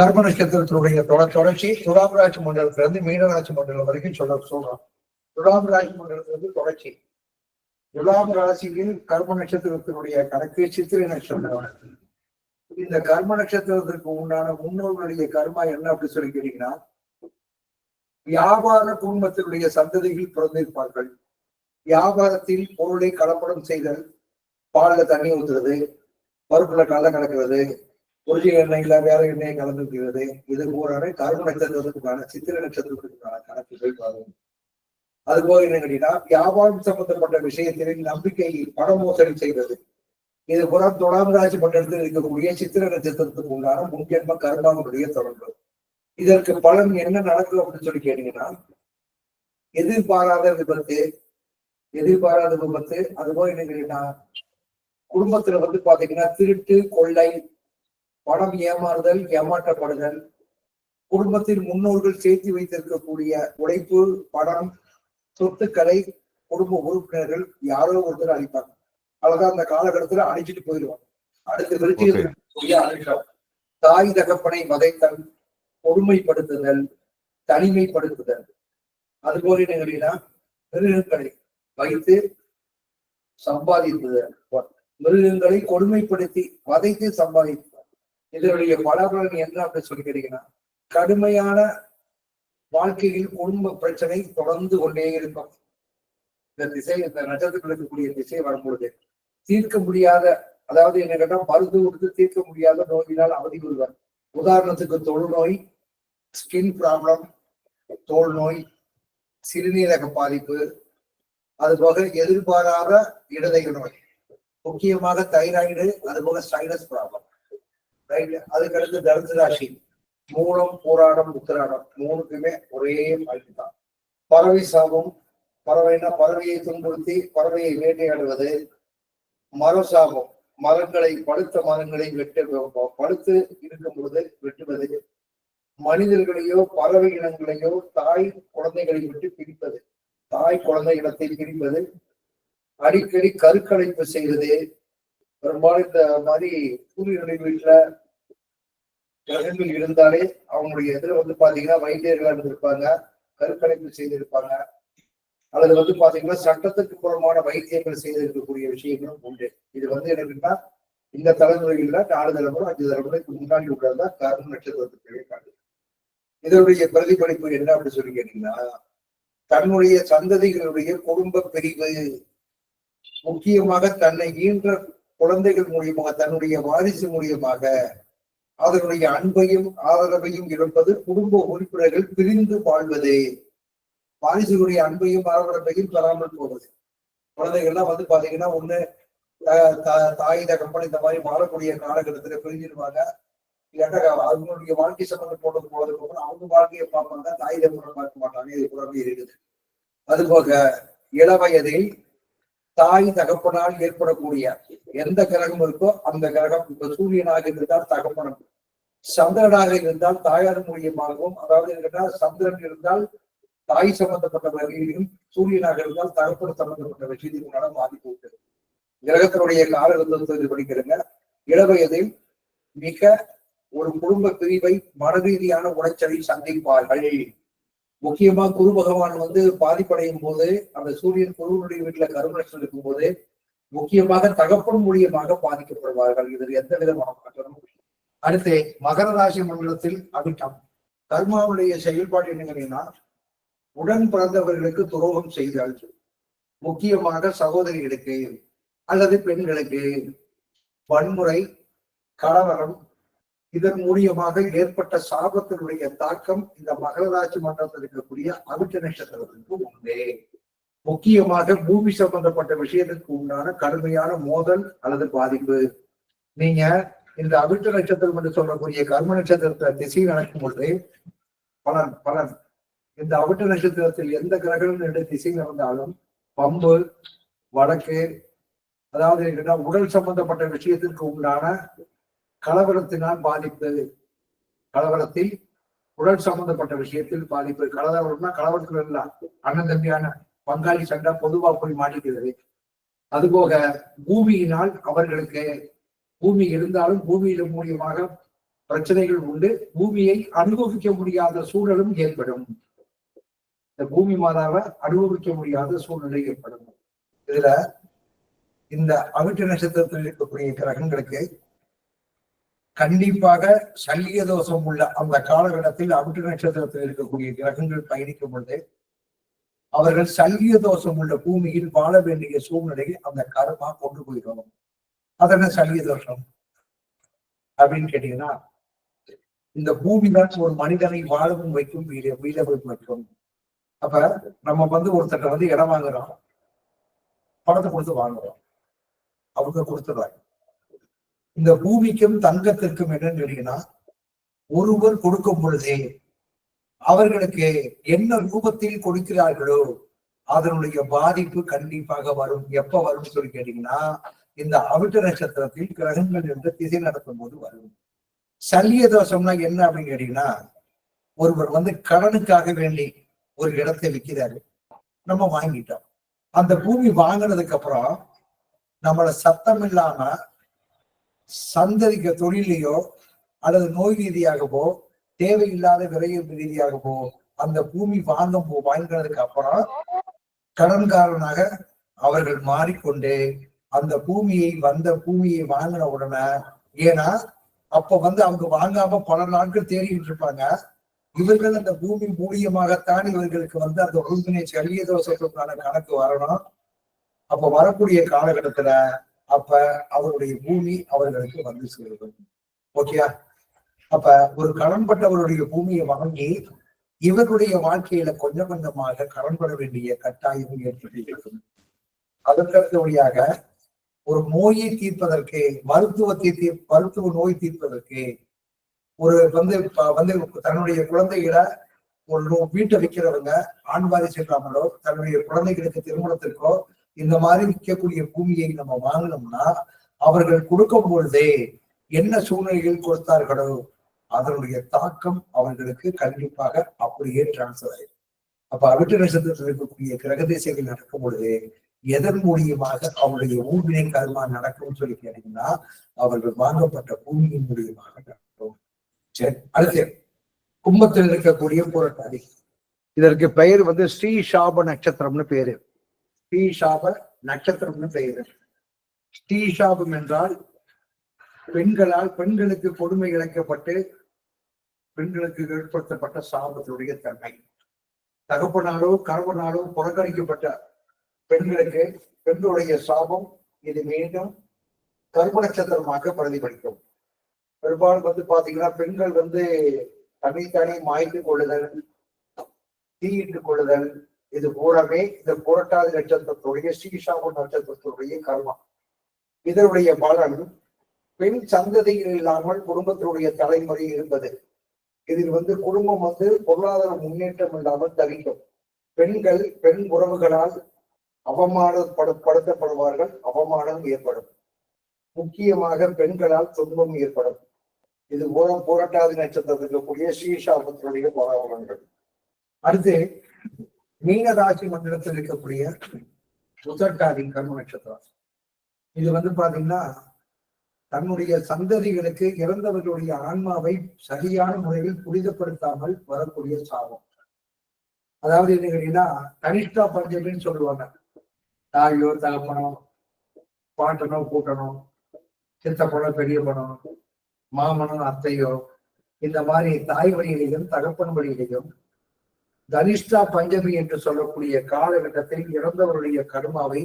கர்ம நட்சத்திரத்தினுடைய தொடர்ச்சி துலாம் ராசி மண்டலத்திலிருந்து மீனராசி மண்டலம் வரைக்கும் சொல்ல சொல்றோம். துலாம் ராசி மண்டலத்திலிருந்து தொடர்ச்சி. துலாம் ராசியில் கர்ம நட்சத்திரத்தினுடைய கணக்கு சித்திரை நட்சத்திரம். இந்த கர்ம நட்சத்திரத்திற்கு உண்டான முன்னோர்களுடைய கர்மா என்ன அப்படி சொல்லி கேட்டீங்கன்னா வியாபார குடும்பத்தினுடைய சந்ததிகள் பிறந்திருப்பார்கள். வியாபாரத்தில் பொருளை கலப்படம் செய்தல் பால்ல தண்ணி ஊத்துறது பருப்புல கலந்து கலக்கிறது ஒரிஜினல் எண்ணெயில வேற எண்ணெயை கலந்துக்கிறது இது போறாரு கருண நட்சத்திரத்துக்கான சித்திர நட்சத்திரத்துக்கான கணக்குகள் வரும். அது போக என்ன கேட்டீங்கன்னா வியாபாரம் சம்பந்தப்பட்ட விஷயத்தில் நம்பிக்கை பண மோசடி செய்வது. இது புறம் தொடாம் ராசி மண்டலத்தில் இருக்கக்கூடிய சித்திர நட்சத்திரத்துக்கு உண்டான முன்ஜென்ம கருணாவுடைய தொடர்பு. இதற்கு பலன் என்ன நடக்கும் அப்படின்னு சொல்லி கேட்டீங்கன்னா எதிர்பாராத விபத்து எதிர்பாராத விபத்து. அது போல என்ன கேட்டீங்கன்னா குடும்பத்துல வந்து பாத்தீங்கன்னா திருட்டு கொள்ளை பணம் ஏமாறுதல் ஏமாற்றப்படுதல் குடும்பத்தில் முன்னோர்கள் சேர்த்து வைத்திருக்கக்கூடிய உழைப்பு பணம் சொத்துக்களை குடும்ப உறுப்பினர்கள் யாரோ ஒருத்தர் அழிப்பாங்க. அழகா அந்த காலகட்டத்துல அழிச்சிட்டு போயிடுவாங்க. அடுத்த அழிச்சோம் தாய் தகப்பனை வதைத்தல் கொடுமைப்படுத்துதல் தனிமைப்படுத்துதல். அதுபோல என்ன மிருகங்களை வைத்து சம்பாதித்தது. மிருகங்களை கொடுமைப்படுத்தி வதைத்து சம்பாதித்தார் இதனுடைய பலபலன் என்ன அப்படின்னு சொல்லி கேட்டீங்கன்னா கடுமையான வாழ்க்கையில் குடும்ப பிரச்சனை தொடர்ந்து கொண்டே இருக்கும். இந்த திசை இந்த நட்சத்திரத்தில் இருக்கக்கூடிய திசை வரும்பொழுது தீர்க்க முடியாத அதாவது என்ன கேட்டா மருந்து கொடுத்து தீர்க்க முடியாத நோயினால் அவதி கொள்வார் உதாரணத்துக்கு தொழுநோய் ஸ்கின் ப்ராப்ளம் தோல் நோய் சிறுநீரக பாதிப்பு அதுபோக எதிர்பாராத இடதைகள் நோய் முக்கியமாக தைராய்டு அது போக ப்ராப்ளம் அதுக்கு அதுக்கடுத்து தனுசு ராசி. மூலம் போராடம் உத்திராடம். மூணுக்குமே ஒரே மழை தான். பறவை சாபம். பறவைனா பறவையை துன்புறுத்தி பறவையை வேட்டையாடுவது. மர சாபம். மரங்களை பழுத்த மரங்களை வெட்ட பழுத்து இருக்கும் பொழுது வெட்டுவது. மனிதர்களையோ பறவை இனங்களையோ தாய் குழந்தைகளை விட்டு பிரிப்பது. தாய் குழந்தை இனத்தை பிரிப்பது. அடிக்கடி கருக்கலைப்பு செய்வது. பெரும்பாலும் இந்த மாதிரி சூரியனுடைய வீட்டுல கிரகங்கள் இருந்தாலே அவங்களுடைய இதுல வந்து பாத்தீங்கன்னா வைத்தியர்களா இருந்திருப்பாங்க கருக்கலைப்பு செய்திருப்பாங்க. அல்லது வந்து பாத்தீங்கன்னா சட்டத்துக்கு புறமான வைத்தியங்கள் செய்திருக்கக்கூடிய விஷயங்களும் உண்டு. இது வந்து என்னன்னா இந்த தலைமுறைகள்ல நாலு தலைமுறை அஞ்சு தலைமுறைக்கு முன்னாடி உள்ளதா கர்ம நட்சத்திரத்துக்கு காட்டு இதனுடைய பிரதிபலிப்பு என்ன அப்படின்னு சொல்லி கேட்டீங்கன்னா தன்னுடைய சந்ததிகளுடைய குடும்ப பிரிவு முக்கியமாக தன்னை ஈன்ற குழந்தைகள் மூலியமாக தன்னுடைய வாரிசு மூலியமாக அதனுடைய அன்பையும் ஆதரவையும் இழப்பது குடும்ப உறுப்பினர்கள் பிரிந்து வாழ்வது. வாரிசுகளுடைய அன்பையும் ஆதரவையும் பெறாமல் போவது. குழந்தைகள்லாம் வந்து பாத்தீங்கன்னா ஒண்ணு தாய் தகப்பன் இந்த மாதிரி வாழக்கூடிய காலகட்டத்துல பிரிஞ்சிருவாங்க. இல்லாட்டா அவங்களுடைய வாழ்க்கை சம்பந்தம் போட்டது போனதுக்கு அப்புறம் அவங்க வாழ்க்கையை பார்ப்பாங்க தாய் தகப்பனை பார்க்க மாட்டாங்க இது கூட இருக்குது. அது போக இளவயதில் தாய் தகப்பனால் ஏற்படக்கூடிய எந்த கிரகம் இருக்கோ அந்த கிரகம் இப்ப சூரியனாக இருந்தால் தகப்பனம். சந்திரனாக இருந்தால் தாயார் மூலியமாகவும் அதாவது என்னன்னா சந்திரன் இருந்தால் தாய் சம்பந்தப்பட்ட வகையிலும் சூரியனாக இருந்தால் தகப்பன் சம்பந்தப்பட்ட விஷயத்தினால பாதிப்பு உண்டு கிரகத்தினுடைய காலகட்டத்தை படிக்கிறங்க. இளவயதில் மிக ஒரு குடும்ப பிரிவை மனரீதியான உளைச்சலை சந்திப்பார்கள். முக்கியமா குரு பகவான் வந்து பாதிப்படையும் போது அந்த சூரியன் குருவனுடைய வீட்டுல கருமலட்சம் இருக்கும் போது முக்கியமாக தகப்பன் மூலியமாக பாதிக்கப்படுவார்கள். இதில் எந்த விதமான மாற்றமும் அடுத்து மகர ராசி மண்டலத்தில் அபிட்டம் கர்மாவுடைய செயல்பாடு என்னங்கன்னா உடன் பிறந்தவர்களுக்கு துரோகம் செய்தால் முக்கியமாக சகோதரிகளுக்கு அல்லது பெண்களுக்கு வன்முறை கலவரம் இதன் மூலியமாக ஏற்பட்ட சாபத்தினுடைய தாக்கம் இந்த மகர ராசி மண்டலத்தில் இருக்கக்கூடிய அவிட்ட நட்சத்திரத்திற்கு உண்டு. முக்கியமாக பூமி சம்பந்தப்பட்ட விஷயத்திற்கு உண்டான கடுமையான மோதல் அல்லது பாதிப்பு. நீங்க இந்த அவிட்ட நட்சத்திரம் என்று சொல்லக்கூடிய கர்ம நட்சத்திரத்தை திசை நடக்கும் பொழுது பலன் பலன் இந்த அவிட்ட நட்சத்திரத்தில் எந்த கிரகம் என்ற திசை நடந்தாலும் பம்பு வடக்கு அதாவது உடல் சம்பந்தப்பட்ட விஷயத்திற்கு உண்டான கலவரத்தினால் பாதிப்பு கலவரத்தில் உடல் சம்பந்தப்பட்ட விஷயத்தில் பாதிப்பு கலவரம்னா கலவரத்தில் இல்ல அண்ணன் தம்பியான பங்காளி சண்டை பொதுவா போய் மாட்டிக்கிறது. அதுபோக பூமியினால் அவர்களுக்கு பூமி இருந்தாலும் பூமியில மூலியமாக பிரச்சனைகள் உண்டு. பூமியை அனுபவிக்க முடியாத சூழலும் ஏற்படும். இந்த பூமி மாதாவை அனுபவிக்க முடியாத சூழ்நிலை ஏற்படும். இதுல இந்த அவிட்ட நட்சத்திரத்தில் இருக்கக்கூடிய கிரகங்களுக்கு கண்டிப்பாக சல்லிய தோஷம் உள்ள அந்த காலகட்டத்தில் அவிட்டு நட்சத்திரத்தில் இருக்கக்கூடிய கிரகங்கள் பயணிக்கும் பொழுது அவர்கள் சல்லிய தோஷம் உள்ள பூமியில் வாழ வேண்டிய சூழ்நிலையை அந்த கருமா கொண்டு போயிடணும் அதென்ன சல்லிய தோஷம்? அப்படின்னு கேட்டீங்கன்னா இந்த பூமி தான் ஒரு மனிதனை வாழவும் வைக்கும் வீர வீரவும் வைக்கும். அப்ப நம்ம வந்து ஒருத்தட்ட வந்து இடம் வாங்குறோம். பணத்தை கொடுத்து வாங்குறோம். அவங்க கொடுத்துடுறாங்க. இந்த பூமிக்கும் தங்கத்திற்கும் என்னன்னு கேட்டீங்கன்னா ஒருவர் கொடுக்கும் பொழுதே அவர்களுக்கு என்ன ரூபத்தில் கொடுக்கிறார்களோ அதனுடைய பாதிப்பு கண்டிப்பாக வரும். எப்ப வரும்னு சொல்லி கேட்டீங்கன்னா இந்த அவிட்ட நட்சத்திரத்தில் கிரகங்கள் என்று திசை நடத்தும் போது வரும். சல்லிய தோஷம்னா என்ன அப்படின்னு கேட்டீங்கன்னா ஒருவர் வந்து கடனுக்காக வேண்டி ஒரு இடத்தை விற்கிறாரு. நம்ம வாங்கிட்டோம். அந்த பூமி வாங்கினதுக்கு அப்புறம் நம்மள சத்தம் இல்லாம சந்ததிக்க தொழிலையோ அல்லது நோய் ரீதியாகவோ தேவையில்லாத விரைவு ரீதியாகவோ அந்த பூமி வாங்கும் போ- வாங்கினதுக்கு அப்புறம் கடன்காரனாக அவர்கள் மாறிக்கொண்டு அந்த பூமியை வந்த பூமியை வாங்கின உடனே ஏன்னா அப்ப வந்து அவங்க வாங்காம பல நாட்கள் தேடிட்டு இருப்பாங்க. இவர்கள் அந்த பூமி மூலியமாகத்தான் இவர்களுக்கு வந்து அந்த ஒழுங்கினை சளிய தோஷத்துக்கான கணக்கு வரணும். அப்ப வரக்கூடிய காலகட்டத்துல அப்ப அவருடைய பூமி அவர்களுக்கு வந்து சேரும். ஓகேயா அப்ப ஒரு கடன்பட்டவருடைய பூமியை வாங்கி இவருடைய வாழ்க்கையில கொஞ்சம் கொஞ்சமாக கடன்பட வேண்டிய கட்டாயம் ஏற்பட்டிருக்கும் அதற்கடுத்தபடியாக ஒரு நோயை தீர்ப்பதற்கு மருத்துவத்தை தீர் மருத்துவ நோய் தீர்ப்பதற்கு ஒரு வந்து வந்து தன்னுடைய குழந்தைகளை ஒரு வீட்டை விற்கிறவங்க ஆண் வாரிசு செல்லாமலோ தன்னுடைய குழந்தைகளுக்கு திருமணத்திற்கோ இந்த மாதிரி விற்கக்கூடிய பூமியை நம்ம வாங்கினோம்னா அவர்கள் கொடுக்கும் பொழுதே என்ன சூழ்நிலைகள் கொடுத்தார்களோ அதனுடைய தாக்கம் அவர்களுக்கு கண்டிப்பாக அப்படியே டிரான்ஸ்ஃபர் ஆயிடும் அப்ப அவிட்டு நட்சத்திரத்தில் இருக்கக்கூடிய கிரக திசைகள் நடக்கும் பொழுது எதன் மூலியமாக அவருடைய ஊழ்வினை கர்மா நடக்கும்னு சொல்லி கேட்டீங்கன்னா அவர்கள் வாங்கப்பட்ட பூமியின் மூலியமாக நடக்கும். சரி அடுத்து கும்பத்தில் இருக்கக்கூடிய புரட்டாதி. இதற்கு பெயர் வந்து ஸ்ரீ சாப நட்சத்திரம்னு பேரு. ஸ்ரீஷாப நட்சத்திரம்னு பெயர். ஸ்ரீஷாபம் என்றால் பெண்களால் பெண்களுக்கு கொடுமை இழைக்கப்பட்டு பெண்களுக்கு ஏற்படுத்தப்பட்ட சாபத்தினுடைய தன்மை. தகப்பனாலோ கணவனாலோ புறக்கணிக்கப்பட்ட பெண்களுக்கு பெண்களுடைய சாபம் இது மீண்டும் கர்ம நட்சத்திரமாக பிரதிபலிக்கும். பெரும்பாலும் வந்து பாத்தீங்கன்னா பெண்கள் வந்து தனித்தனி மாய்த்து கொள்ளுதல் தீயிட்டு கொள்ளுதல் இது பூரமே இந்த புரட்டாதி நட்சத்திரத்துடைய ஸ்ரீசாப நட்சத்திரத்துடைய கர்மம் இதனுடைய பலன் பெண் சந்ததியில் இல்லாமல் குடும்பத்தினுடைய தலைமுறை இருந்தது. இதில் வந்து குடும்பம் வந்து பொருளாதார முன்னேற்றம் இல்லாமல் தவிக்கும். பெண்கள் பெண் உறவுகளால் அவமானப்படுத்தப்படுவார்கள் அவமானம் ஏற்படும். முக்கியமாக பெண்களால் துன்பம் ஏற்படும். இது மூலம் புரட்டாதி நட்சத்திரத்தில் கூடிய ஸ்ரீசாபத்தினுடைய பலவங்கள் அடுத்து மீன ராசி மண்டலத்தில் இருக்கக்கூடிய உதட்டாதி கர்ம நட்சத்திரம். இது வந்து பாத்தீங்கன்னா தன்னுடைய சந்ததிகளுக்கு இறந்தவர்களுடைய ஆன்மாவை சரியான முறையில் புனிதப்படுத்தாமல் வரக்கூடிய சாபம். அதாவது என்ன கேட்டீங்கன்னா கனிஷ்டா பஞ்சமின்னு சொல்லுவாங்க. தாயோ தகப்பனோ பாட்டனோ கூட்டனோ சித்தப்பனோ பெரிய பணம் மாமனோ அத்தையோ இந்த மாதிரி தாய் வழியிலையும் தகப்பன் வழியிலையும் தனிஷ்டா பஞ்சமி என்று சொல்லக்கூடிய காலகட்டத்தில் இறந்தவருடைய கர்மாவை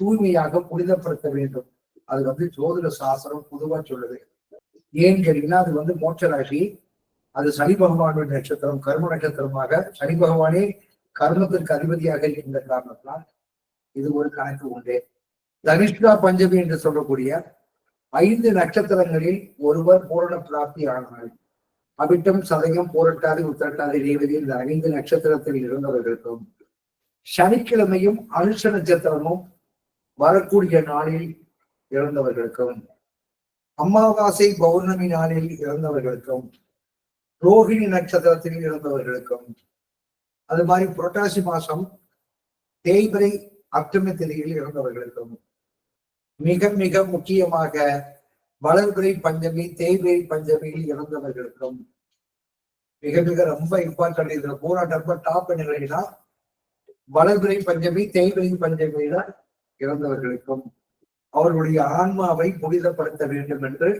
தூய்மையாக புனிதப்படுத்த வேண்டும். அது வந்து ஜோதிட சாஸ்திரம் பொதுவா சொல்லுது. ஏன்னு கேட்டீங்கன்னா அது வந்து மோட்ச ராசி. அது சனி பகவானுடைய நட்சத்திரம் கர்ம நட்சத்திரமாக சனி பகவானே கர்மத்திற்கு அதிபதியாக இருக்கின்ற காரணத்தினால் இது ஒரு கணக்கு உண்டு. தனிஷ்டா பஞ்சமி என்று சொல்லக்கூடிய ஐந்து நட்சத்திரங்களில் ஒருவர் பூரண பிராப்தி ஆனார்கள் அவிட்டம் சதயம் போரட்டாதி உத்திரட்டாதி ரேவதி இந்த ஐந்து நட்சத்திரத்தில் இருந்தவர்களுக்கும் சனிக்கிழமையும் அனுஷ நட்சத்திரமும் வரக்கூடிய நாளில் இறந்தவர்களுக்கும் அமாவாசை பௌர்ணமி நாளில் இறந்தவர்களுக்கும் ரோஹிணி நட்சத்திரத்தில் இறந்தவர்களுக்கும் அது மாதிரி புரட்டாசி மாசம் தேய்பிரை அஷ்டமி திதியில் இறந்தவர்களுக்கும் மிக மிக முக்கியமாக வளர்பிறை பஞ்சமி தேய்பிறை பஞ்சமியில் இறந்தவர்களுக்கும் மிக மிக ரொம்ப இம்பார்ட்டன்ட் இதுல பூரா டாப் நிலைனா வளர்பிறை பஞ்சமி தேய்பிறை பஞ்சமியில இறந்தவர்களுக்கும் அவர்களுடைய ஆன்மாவை புனிதப்படுத்த வேண்டும் என்று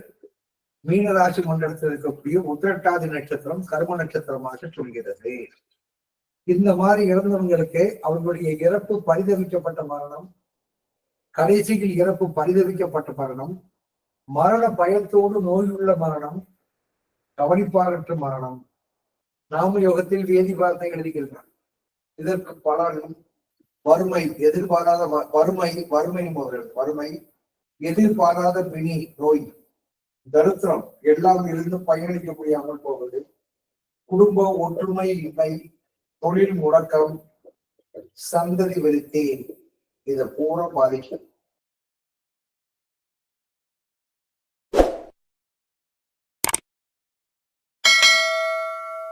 மீனராசி மண்டலத்தில் இருக்கக்கூடிய உத்திரட்டாதி நட்சத்திரம் கர்ம நட்சத்திரமாக சொல்கிறது. இந்த மாதிரி இறந்தவங்களுக்கு அவர்களுடைய இறப்பு பரிதவிக்கப்பட்ட மரணம் கடைசியில் இறப்பு பரிதவிக்கப்பட்ட மரணம் மரண பயத்தோடு நோயுள்ள மரணம் கவனிப்பாரற்ற மரணம். நாம யோகத்தில் வேதி வார்த்தை எழுதுகின்றான் இதற்கு பலனும் வறுமை எதிர்பாராத வ- வறுமை வறுமை முதல் வறுமை எதிர்பாராத பிணி நோய் தரித்திரம் எல்லாம் இருந்து பயணிக்க முடியாமல் போவது. குடும்ப ஒற்றுமை இல்லை தொழில் முடக்கம் சந்ததி வெறுத்தே இதை பூரா பாதிக்கும்.